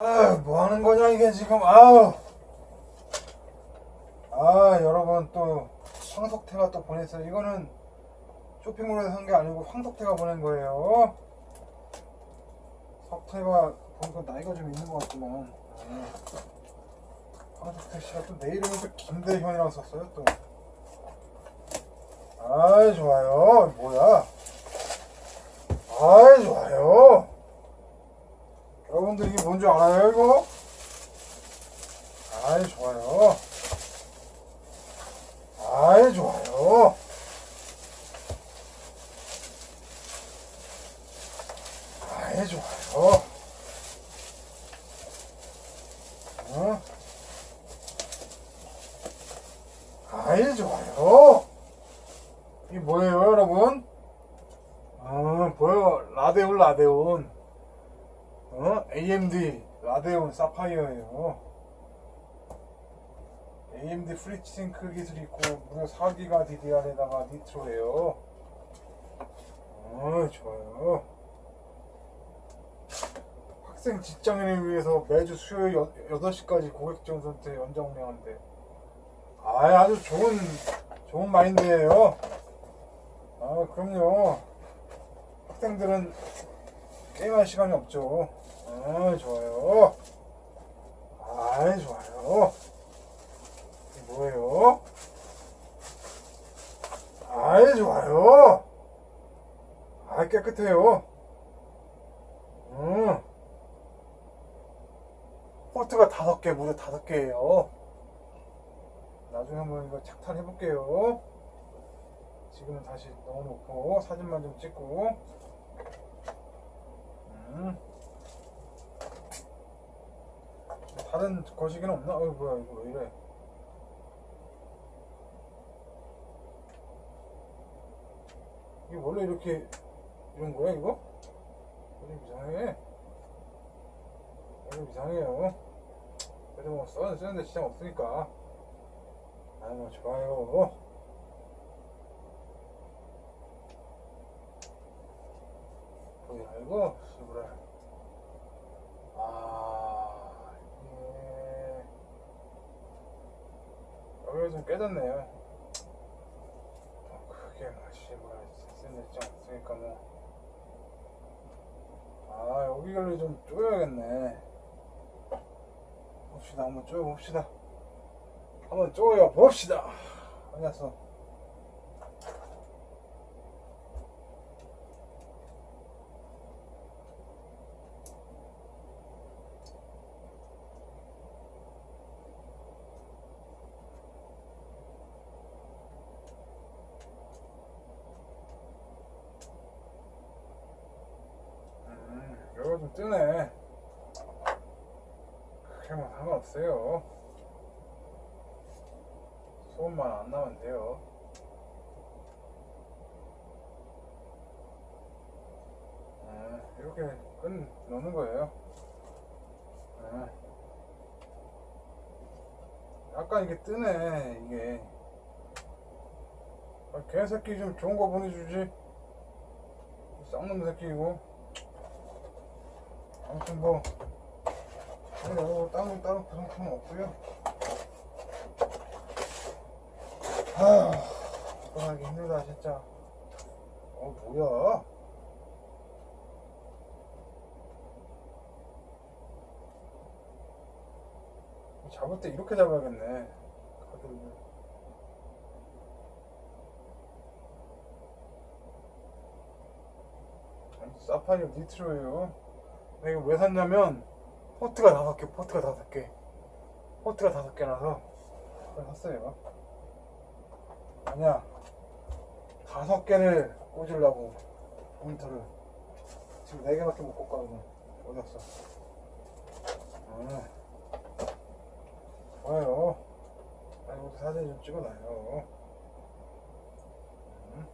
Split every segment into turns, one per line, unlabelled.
아, 뭐 하는 거냐 이게 지금 아우. 아, 여러분 또 황석태가 또 보냈어요. 이거는 쇼핑몰에서 산 게 아니고 황석태가 보낸 거예요. 석태가 보니까 나이가 좀 있는 것 같지만 네. 황석태 씨가 또 내 이름은 또 김대현이라고 썼어요 또. 아이 좋아요. 뭐야? 아이 좋아요. 여러분들 이게 뭔지 알아요 이거? 아이 좋아요 아이 좋아요 아이 좋아요 어? 아이 좋아요 이게 뭐예요 여러분? 아 보여 라데온 라데온 어? AMD 라데온 사파이어예요. AMD 프리싱크 기술이 있고 무려 4기가 DDR에다가 니트로예요. 어, 좋아요. 학생 직장인을 위해서 매주 수요일 8시까지 고객 지원 선택 연장 운영한대. 아, 아주 좋은 좋은 마인드예요. 아, 그럼요. 학생들은 게임할 시간이 없죠. 아, 좋아요. 아, 좋아요. 이게 뭐예요? 아, 좋아요. 아, 깨끗해요. 음. 포트가 다섯 개, 무려 다섯 개예요. 나중에 한번 이거 착탈해 볼게요. 지금은 다시 넣어놓고 사진만 좀 찍고. 음. 다른 거시기는 없나? 어 뭐야 이거 왜 이래? 이게 원래 이렇게 이런 거야 이거? 좀 이상해. 좀 이상해요. 그래도 뭐 써는 쓰는데 지장 없으니까. 아유 뭐 좋아요. 뭐야 이거? 씨부라. 아 이게 여기가 좀 깨졌네요. 어, 크게 맛이 쓰는 지장 없으니까 뭐. 아 여기를 좀 쪼여야겠네. 봅시다 한번 쪼여 봅시다. 한번 쪼여 봅시다. 알았어. 음, 여기가 좀 뜨네. 그게 뭐 상관없어요. 소음만 안 나면 돼요. 음, 이렇게 끝 넣는 거예요. 음. 약간 이게 뜨네, 이게. 아, 개새끼 좀 좋은 거 보내주지. 쌍놈 새끼이고. 아무튼 뭐 뭐, 따로 따로 구성품은 없고요. 아휴, 접근하기 힘들다 진짜. 어 뭐야? 잡을 때 이렇게 잡아야겠네. 아니, 사파이어 니트로예요. 이거 왜 샀냐면 포트가 다섯 개, 포트가 다섯 개, 포트가 다섯 개라서 그걸 샀어요. 아니야, 다섯 개를 꽂으려고 모니터를 지금 네 개밖에 못 꽂거든요. 어디 갔어? 아, 좋아요. 아, 여기 사진 좀 찍어놔요. 음.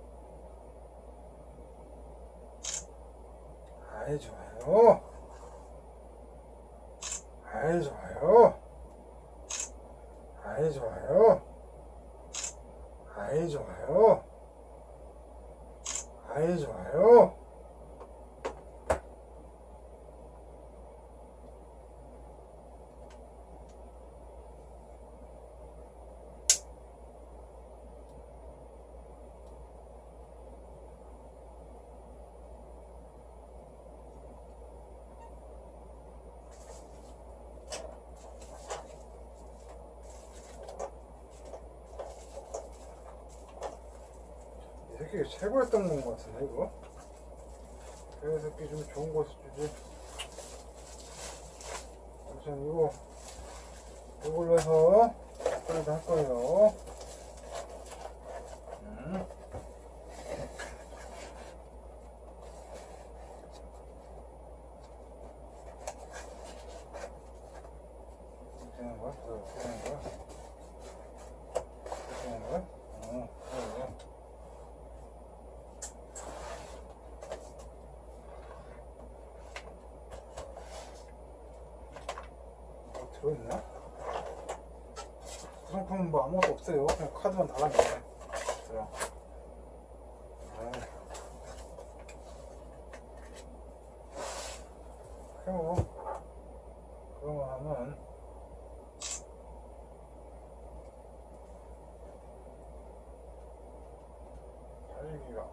아이 좋아요. 아이 좋아요. 아이 좋아요. 아이 좋아요. 아이 좋아요. 새끼 최고였던 건 것 같은데 이거 그 새끼 좀 좋은 거 주지 우선 이거 이걸로 해서 업그레이드 할 거예요 음. 하는 거야? 하는 거야? 하는 거야? 어, 그래. 뭐 들어있나? 구성품은 뭐 아무것도 없어요. 그냥 카드만. 그래요. 아유. 그리고 하면 달리기가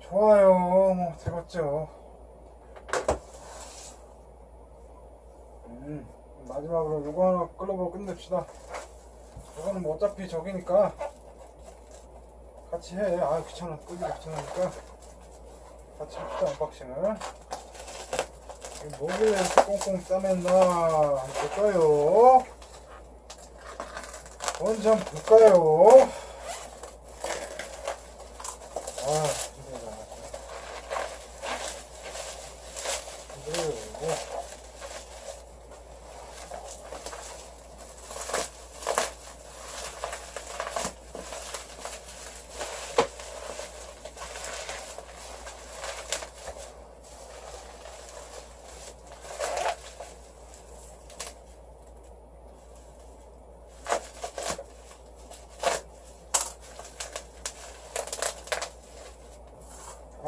좋아요. 뭐 되겠죠. 음, 마지막으로 요거 하나 끌어보고 끝냅시다. 이거는 뭐 어차피 저기니까 같이 해. 아 귀찮아. 끄기 귀찮으니까 같이 합시다 언박싱을. 뭐길래 이렇게 꽁꽁 싸맸나 볼까요? 먼저 한번 볼까요? 아 힘들다. 힘들어요.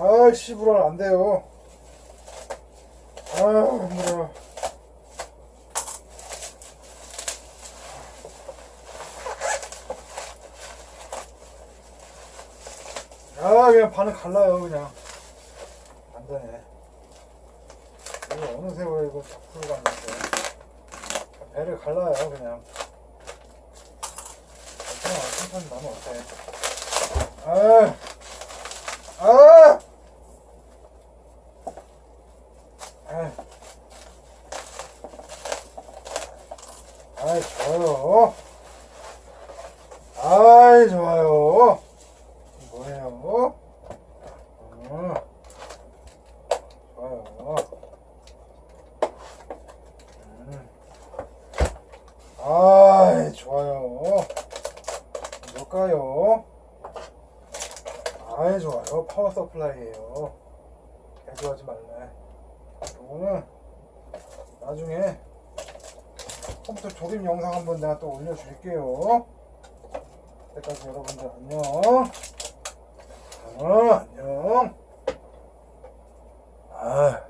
아, 씨부랄 안 돼요. 아, 힘들어. 아, 그냥 반은 갈라요, 그냥. 안 되네. 이거 어느 세월에 이거 작품을 갔는데. 배를 갈라요, 그냥. 괜찮아, 천천히 나면 어때. 아, 아! 아이. 좋아요. 아이, 좋아요. 뭐예요? 어. 좋아요. 음. 아이, 좋아요. 뭘까요? 아이, 좋아요. 파워 서플라이에요. 개조하지 말래. 나중에 컴퓨터 조립 영상 한번 내가 또 올려줄게요. 그때까지 여러분들 안녕. 어, 안녕. 아.